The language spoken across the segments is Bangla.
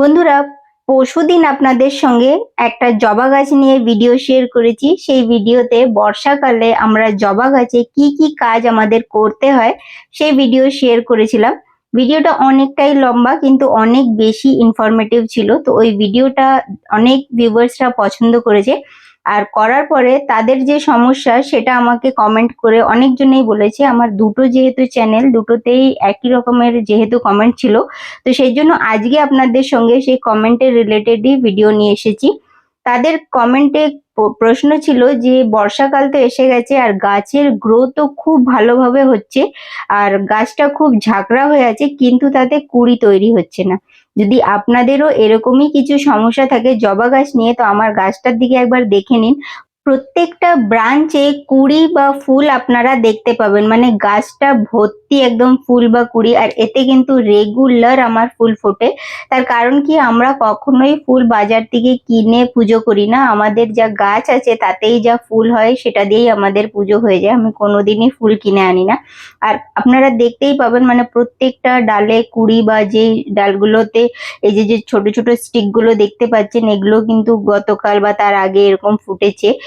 বন্ধুরা, পরশুদিন আপনাদের সঙ্গে একটা জবা গাছ নিয়ে ভিডিও শেয়ার করেছি। সেই ভিডিওতে বর্ষাকালে আমরা জবা গাছে কি কি কাজ আমাদের করতে হয়, সেই ভিডিও শেয়ার করেছিলাম। ভিডিওটা অনেকটাই লম্বা কিন্তু অনেক বেশি ইনফরমেটিভ ছিল। তো ওই ভিডিওটা অনেক ভিউয়ার্সরা পছন্দ করেছে। আর করার পরে তাদের যে সমস্যা, সেটা আমাকে কমেন্ট করে অনেকজনেই বলেছে। আমার দুটো যেহেতু চ্যানেল দুটোতেই একই রকমের যেহেতু কমেন্ট ছিল। তো সেই জন্য আজকে আপনাদের সঙ্গে সেই কমেন্টের রিলেটেডই ভিডিও নিয়ে এসেছি। তাদের কমেন্টে প্রশ্ন ছিল যে, বর্ষাকাল তো এসে গেছে আর গাছের গ্রোথও খুব ভালোভাবে হচ্ছে। আর গাছটা খুব ঝাঁকড়া হয়ে আছে, কিন্তু তাতে কুড়ি তৈরি হচ্ছে না। যদি আপনাদেরও এরকমই কিছু সমস্যা থাকে জবা গাছ নিয়ে, তো আমার গাছটার দিকে একবার দেখে নিন। প্রত্যেকটা ব্রাঞ্চে কুড়ি বা ফুল আপনারা দেখতে পাবেন। মানে গাছটা ভর্তি একদম ফুল বা কুড়ি, আর এতে কিন্তু রেগুলার আমার ফুল ফোটে। তার কারণ কি, আমরা কখনোই ফুল বাজার থেকে কিনে পুজো করি না। আমাদের যা গাছ আছে, তাতেই যা ফুল হয়, সেটা দিয়েই আমাদের পুজো হয়ে যায়। আমি কোনোদিনই ফুল কিনে আনি না। আর আপনারা দেখতেই পাবেন মানে প্রত্যেকটা ডালে কুড়ি বা যেই ডালগুলোতে, এই যে যে ছোট ছোট স্টিকগুলো দেখতে পাচ্ছেন, এগুলো কিন্তু গতকাল বা তার আগে এরকম ফুটেছে।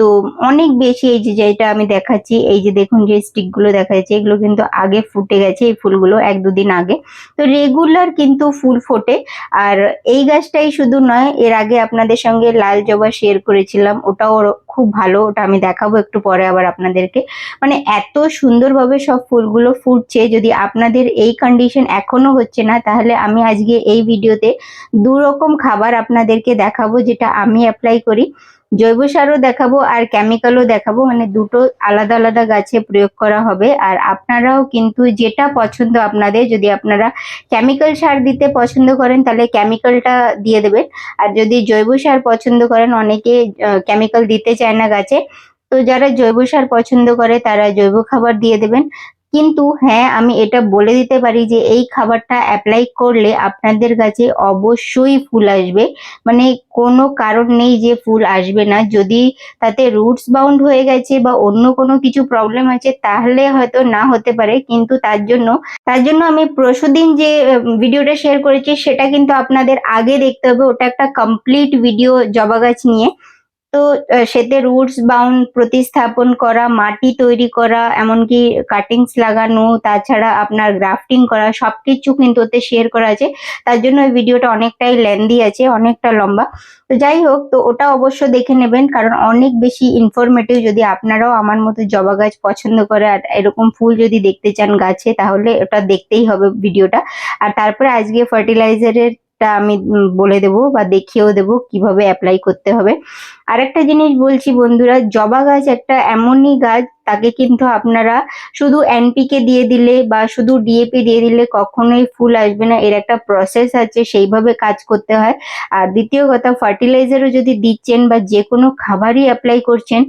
তো অনেক বেশি এই যে যেটা আমি দেখাচ্ছি, এই যে দেখুন যে স্টিকগুলো দেখা যাচ্ছে এগুলো কিন্তু আগে ফুটে গেছে এই ফুলগুলো এক দুদিন আগে। তো রেগুলার কিন্তু ফুল ফোটে। আর এই গাছটাই শুধু নয়, এর আগে আপনাদের সঙ্গে লাল জবা শেয়ার করেছিলাম, ওটাও খুব ভালো, ওটা আমি দেখাবো একটু পরে আবার আপনাদেরকে। মানে এত সুন্দরভাবে সব ফুলগুলো ফুটছে, যদি আপনাদের এই কন্ডিশন এখনও হচ্ছে না, তাহলে আমি আজকে এই ভিডিওতে দু রকম খাবার আপনাদেরকে দেখাবো, যেটা আমি অ্যাপ্লাই করি। জৈব সারও দেখাবো আর কেমিক্যালও দেখাবো মানে দুটো আলাদা আলাদা গাছে প্রয়োগ করা হবে। আর আপনারাও কিন্তু যেটা পছন্দ আপনাদের, যদি আপনারা কেমিক্যাল সার দিতে পছন্দ করেন, তাহলে কেমিক্যালটা দিয়ে দেবেন। আর যদি জৈব সার পছন্দ করেন, অনেকে কেমিক্যাল দিতে চায় না গাছে, তো যারা জৈব সার পছন্দ করে, তারা জৈব খাবার দিয়ে দেবেন। কিন্তু হ্যাঁ আমি এটা বলে দিতে পারি যে এই খাবারটা অ্যাপ্লাই করলে আপনাদের কাছে অবশ্যই ফুল আসবে। মানে কোনো কারণ নেই যে ফুল আসবে না। যদি তাতে রুটস বাউন্ড হয়ে গেছে বা অন্য কোনো কিছু প্রবলেম আছে, তাহলে হয়তো না হতে পারে। কিন্তু তার জন্য তার জন্য আমি পরশুদিন যে ভিডিওটা শেয়ার করেছি, সেটা কিন্তু আপনাদের আগে দেখতে হবে। ওটা একটা কমপ্লিট ভিডিও জবা গাছ নিয়ে। তো সেতে রুটস বাউন্ড প্রতিস্থাপন করা, মাটি তৈরি করা, এমনকি কাটিংস লাগানো, তাছাড়া আপনার গ্রাফটিং করা সব কিছু কিন্তু ওতে শেয়ার করা আছে। তার জন্য ওই ভিডিওটা অনেকটাই লেন্দি আছে, অনেকটা লম্বা। তো যাই হোক, তো ওটা অবশ্য দেখে নেবেন, কারণ অনেক বেশি ইনফরমেটিভ যদি আপনারাও আমার মতো জবা গাছ পছন্দ করে, আর এরকম ফুল যদি দেখতে চান গাছে, তাহলে ওটা দেখতেই হবে ভিডিওটা। আর তারপরে আজকে ফার্টিলাইজারের আমি বলে দেব বা দেখিয়েও দেব কীভাবে অ্যাপ্লাই করতে হবে। আরেকটা জিনিস বলছি বন্ধুরা, জবা গাছ একটা এমনই গাছ, তাকে কিন্তু আপনারা শুধু এনপিকে দিয়ে দিলে বা শুধু ডিএপি দিয়ে দিলে কখনোই ফুল আসবে না। এর একটা প্রসেস আছে, সেইভাবে কাজ করতে হয়। আর দ্বিতীয় কথা ফার্টিলাইজারও যদি দিচ্ছেন বা যে কোনো খাবারই অ্যাপ্লাই করছেন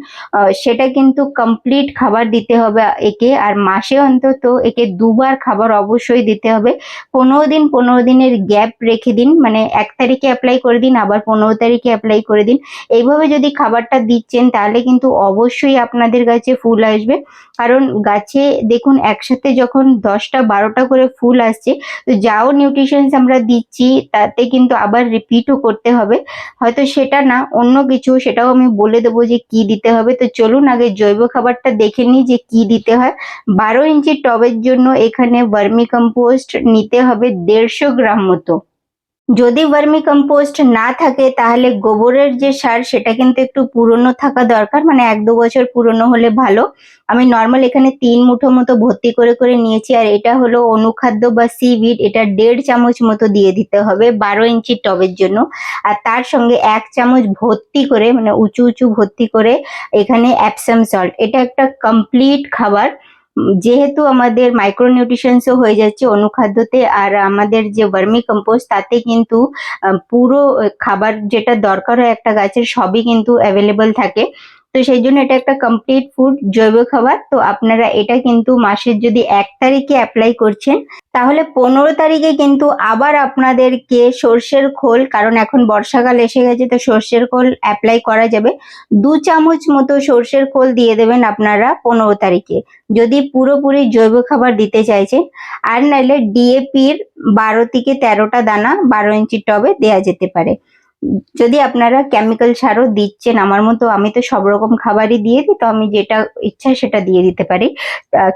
সেটা কিন্তু কমপ্লিট খাবার দিতে হবে একে। আর মাসে অন্তত একে দুবার খাবার অবশ্যই দিতে হবে। পনেরো দিন, পনেরো দিনের গ্যাপ রেখে দিন মানে এক তারিখে অ্যাপ্লাই করে দিন, আবার পনেরো তারিখে অ্যাপ্লাই করে দিন। এইভাবে যদি খাবারটা দিচ্ছেন, তাহলে কিন্তু অবশ্যই আপনাদের কাছে ফুল আসবে। কারণ গাছে দেখুন, একসাথে যখন দশটা, বারোটা করে ফুল আসছে, তো যাও নিউট্রিশনস আমরা দিচ্ছি, তাতে কিন্তু আবার রিপিটও করতে হবে। হয়তো সেটা না, অন্য কিছু, সেটাও আমি বলে দেবো যে কি দিতে হবে। তো চলুন আগে জৈব খাবারটা দেখে নিই যে কি দিতে হয়। বারো ইঞ্চি টবের জন্য এখানে ভার্মি কম্পোস্ট নিতে হবে দেড়শো গ্রাম মতো। যদি ভার্মি কম্পোস্ট না থাকে, তাহলে গোবরের যে সার, সেটা কিন্তু একটু পুরনো থাকা দরকার। মানে এক দু বছর পুরনো হলে ভালো। আমি নর্মাল এখানে তিন মুঠো মতো ভর্তি করে করে নিয়েছি। আর এটা হলো অনুখাদ্য বা সিভিড এটা দেড় চামচ মতো দিয়ে দিতে হবে বারো ইঞ্চি টবের জন্য। আর তার সঙ্গে এক চামচ ভর্তি করে মানে উঁচু উঁচু ভর্তি করে এখানে অ্যাপসাম সল্ট এটা একটা কমপ্লিট খাবার। যেহেতু আমাদের মাইক্রো মাইক্রোনিউট্রিশনসও হয়ে যাচ্ছে অনুখাদ্যতে, আর আমাদের যে ভার্মি কম্পোস্ট তাতে কিন্তু পুরো খাবার যেটা দরকার হয় একটা গাছের, সবই কিন্তু অ্যাভেলেবল থাকে। তো সেই জন্য এটা একটা কমপ্লিট ফুড জৈব খাবার। তো আপনারা এটা কিন্তু মাসের যদি এক তারিখে অ্যাপ্লাই করছেন, তাহলে পনেরো তারিখে কিন্তু আবার আপনাদেরকে সর্ষের খোল, কারণ এখন বর্ষাকাল এসে গেছে, তো সর্ষের খোল অ্যাপ্লাই করা যাবে। দু চামচ মতো সর্ষের খোল দিয়ে দেবেন আপনারা পনেরো তারিখে, যদি পুরোপুরি জৈব খাবার দিতে চাইছেন। আর নাইলে ডিএপির বারো থেকে তেরোটা দানা বারো ইঞ্চি টবে দেয়া যেতে পারে। যদি আপনারা কেমিক্যাল সারও দিচ্ছেন, আমার মতো আমি তো সব রকম খাবারই দিয়ে দিই, তো আমি যেটা ইচ্ছা সেটা দিয়ে দিতে পারি।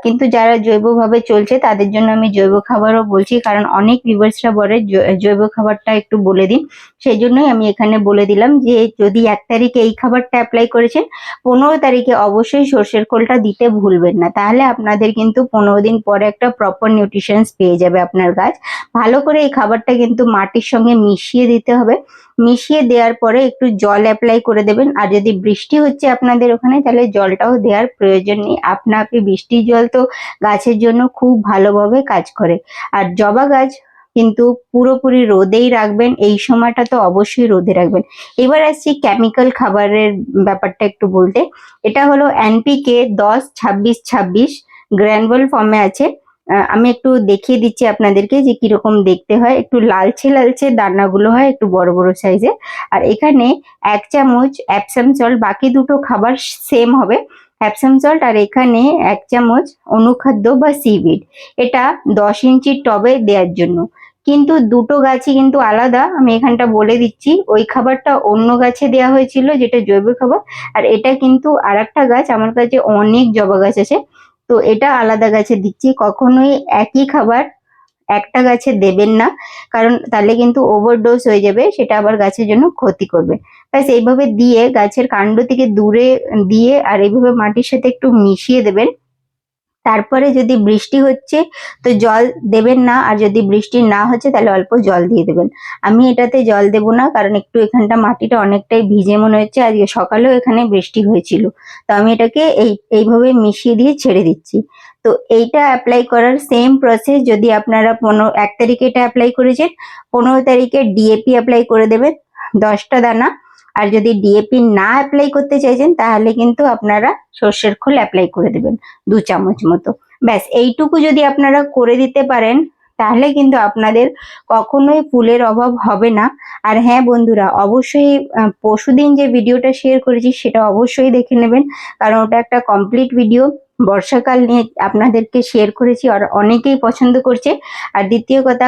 কিন্তু যারা জৈবভাবে চলছে, তাদের জন্য আমি জৈব খাবারও বলছি, কারণ অনেক ভিউয়ার্সরা বলে জৈব খাবারটা একটু বলে দিন। সেই জন্যই আমি এখানে বলে দিলাম যে, যদি এক তারিখে এই খাবারটা অ্যাপ্লাই করেছেন, পনেরো তারিখে অবশ্যই সর্ষের খোলটা দিতে ভুলবেন না। তাহলে আপনাদের কিন্তু পনেরো দিন পরে একটা প্রপার নিউট্রিশনস পেয়ে যাবে আপনার গাছ। ভালো করে এই খাবারটা কিন্তু মাটির সঙ্গে মিশিয়ে দিতে হবে। মিশিয়ে দেওয়ার পরে একটু জল অ্যাপ্লাই করে দেবেন। আর যদি বৃষ্টি হচ্ছে আপনাদের ওখানে, তাহলে জলটাও দেওয়ার প্রয়োজন নেই। আপনা আপনি বৃষ্টির জল তো গাছের জন্য খুব ভালোভাবে কাজ করে। আর জবা গাছ কিন্তু পুরোপুরি রোদেই রাখবেন, এই সময়টা তো অবশ্যই রোদে রাখবেন। এবার আসছি কেমিক্যাল খাবারের ব্যাপারটা একটু বলতে। এটা হলো এনপিকে দশ ছাব্বিশ ছাব্বিশ গ্র্যানুয়াল ফর্মে আছে। আমি একটু দেখিয়ে দিচ্ছি আপনাদেরকে যে কীরকম দেখতে হয়। একটু লালচে লালচে দানাগুলো হয়, একটু বড় বড় সাইজে আর এখানে এক চামচ অ্যাপসাম সল্ট বাকি দুটো খাবার সেম হবে। অ্যাপসাম সল্ট আর এখানে এক চামচ অনুখাদ্য বা সিভিড এটা দশ ইঞ্চির টবে দেওয়ার জন্য। কিন্তু দুটো গাছই কিন্তু আলাদা। আমি এখানটা বলে দিচ্ছি, ওই খাবারটা অন্য গাছে দেওয়া হয়েছিল, যেটা জৈব খাবার। আর এটা কিন্তু আর গাছ, আমার কাছে অনেক জবা গাছ আছে। তো এটা আলাদা গাছে দিচ্ছি। কখনোই একই খাবার একটা গাছে দেবেন না, কারণ তাহলে কিন্তু ওভারডোজ হয়ে যাবে, সেটা আবার গাছের জন্য ক্ষতি করবে। ব্যাস, এইভাবে দিয়ে গাছের কাণ্ড থেকে দূরে, দিয়ে আর এইভাবে মাটির সাথে একটু মিশিয়ে দেবেন। তারপরে যদি বৃষ্টি হচ্ছে, তো জল দেবেন না, আর যদি বৃষ্টি না হচ্ছে, তাহলে অল্প জল দিয়ে দেবেন। আমি এটাতে জল দেব না, কারণ একটু এখানটা মাটিটা অনেকটাই ভিজে মনে হচ্ছে, আজকে সকালেও এখানে বৃষ্টি হয়েছিল। তো আমি এটাকে এই, এইভাবে মিশিয়ে দিয়ে ছেড়ে দিচ্ছি। তো এইটা অ্যাপ্লাই করার সেম প্রসেস যদি আপনারা পনেরো, এক তারিখে এটা অ্যাপ্লাই করেছেন, পনেরো তারিখে ডিএপি অ্যাপ্লাই করে দেবেন, দশটা দানা। আর যদি ডিএপি না অ্যাপ্লাই করতে চাইছেন, তাহলে কিন্তু আপনারা সর্ষের খোল অ্যাপ্লাই করে দেবেন দু চামচ মতো। ব্যাস, এইটুকু যদি আপনারা করে দিতে পারেন, তাহলে কিন্তু আপনাদের কখনোই ফুলের অভাব হবে না। আর হ্যাঁ বন্ধুরা, অবশ্যই পরশুদিন যে ভিডিওটা শেয়ার করেছি, সেটা অবশ্যই দেখে নেবেন, কারণ ওটা একটা কমপ্লিট ভিডিও বর্ষাকাল নিয়ে আপনাদেরকে শেয়ার করেছি আর অনেকেই পছন্দ করছে। আর দ্বিতীয় কথা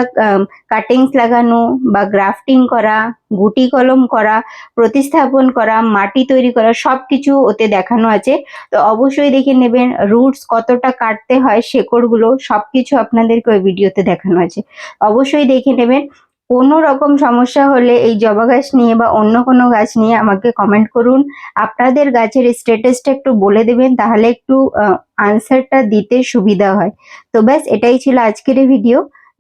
কাটিংস লাগানো বা গ্রাফটিং করা, গুটি কলম করা, প্রতিস্থাপন করা, মাটি তৈরি করা সব কিছু ওতে দেখানো আছে। তো অবশ্যই দেখে নেবেন রুটস কতটা কাটতে হয়, শেকড়গুলো সব কিছু আপনাদেরকে ওই ভিডিওতে দেখানো আছে। অবশ্যই দেখে নেবেন। কোনো রকম সমস্যা হলে এই জবা গাছ নিয়ে বা অন্য কোনো গাছ নিয়ে আমাকে কমেন্ট করুন। আপনাদের গাছের স্ট্যাটাসটা একটু বলে দেবেন, তাহলে একটু আনসারটা দিতে সুবিধা হয়। তো ব্যাস, এটাই ছিল আজকের ভিডিও